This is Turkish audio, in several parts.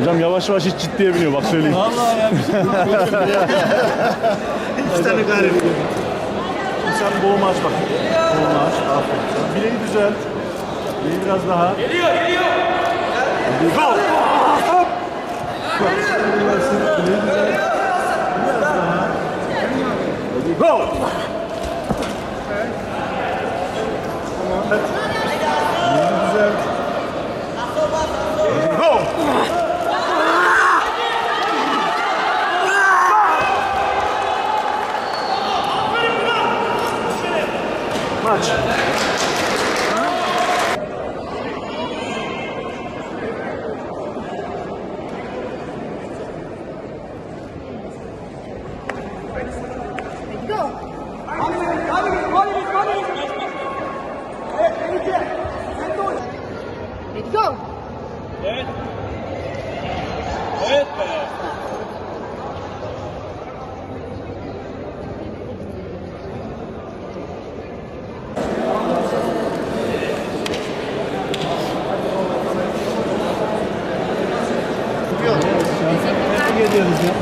Hocam yavaş yavaş hiç ciddiye biniyor bak söyleyeyim. Vallahi ya. şey. İki tane galiba. Sen boğumu aç bak. Boğumu aç. Aferin. Bileği düzelt. Bileği biraz daha. Geliyor, geliyor. Go! Hop! Bak, bileği düzelt. Biraz daha. Hadi go! Tamam. Hadi. Bileği düzelt. Hadi go! Maç. Tebrik ediyoruz ya.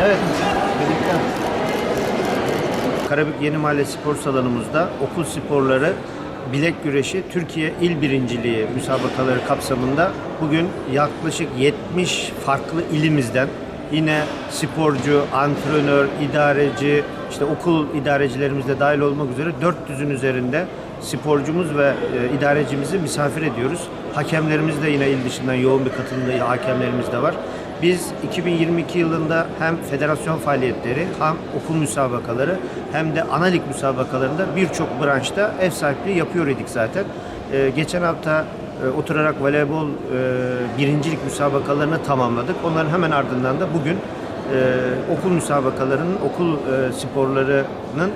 Evet. Karabük Yeni Mahalle Spor Salonu'muzda okul sporları bilek güreşi Türkiye İl Birinciliği müsabakaları kapsamında bugün yaklaşık 70 farklı ilimizden yine sporcu, antrenör, idareci, işte okul idarecilerimiz de dahil olmak üzere 400'ün üzerinde sporcumuz ve e, idarecimizi misafir ediyoruz. Hakemlerimiz de yine il dışından yoğun bir katılımda hakemlerimiz de var. Biz 2022 yılında hem federasyon faaliyetleri hem okul müsabakaları hem de ana lig müsabakalarında birçok branşta ev sahipliği yapıyor idik zaten. Ee, geçen hafta e, oturarak voleybol e, birincilik müsabakalarını tamamladık. Onların hemen ardından da bugün e, okul müsabakalarının, okul e, sporlarının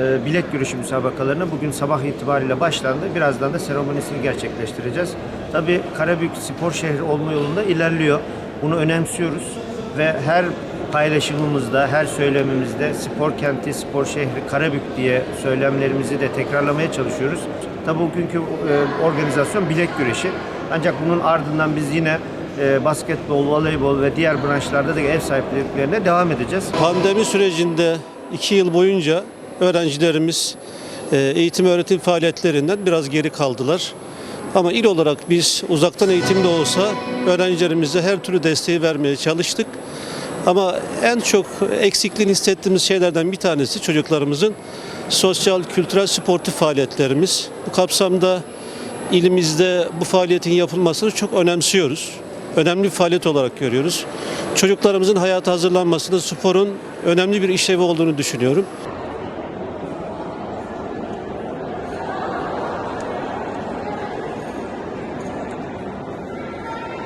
e, bilek güreşi müsabakalarına bugün sabah itibariyle başlandı. Birazdan da seremonisini gerçekleştireceğiz. Tabii Karabük spor şehri olma yolunda ilerliyor. Bunu önemsiyoruz ve her paylaşımımızda, her söylemimizde spor kenti, spor şehri Karabük diye söylemlerimizi de tekrarlamaya çalışıyoruz. Tabii bugünkü e, organizasyon bilek güreşi. Ancak bunun ardından biz yine e, basketbol, voleybol ve diğer branşlarda da ev sahipliklerine devam edeceğiz. Pandemi sürecinde iki yıl boyunca öğrencilerimiz e, eğitim öğretim faaliyetlerinden biraz geri kaldılar. Ama il olarak biz uzaktan eğitimde olsa öğrencilerimize her türlü desteği vermeye çalıştık. Ama en çok eksikliğini hissettiğimiz şeylerden bir tanesi çocuklarımızın sosyal, kültürel, sportif faaliyetlerimiz. Bu kapsamda ilimizde bu faaliyetin yapılmasını çok önemsiyoruz. Önemli bir faaliyet olarak görüyoruz. Çocuklarımızın hayata hazırlanmasında sporun önemli bir işlevi olduğunu düşünüyorum.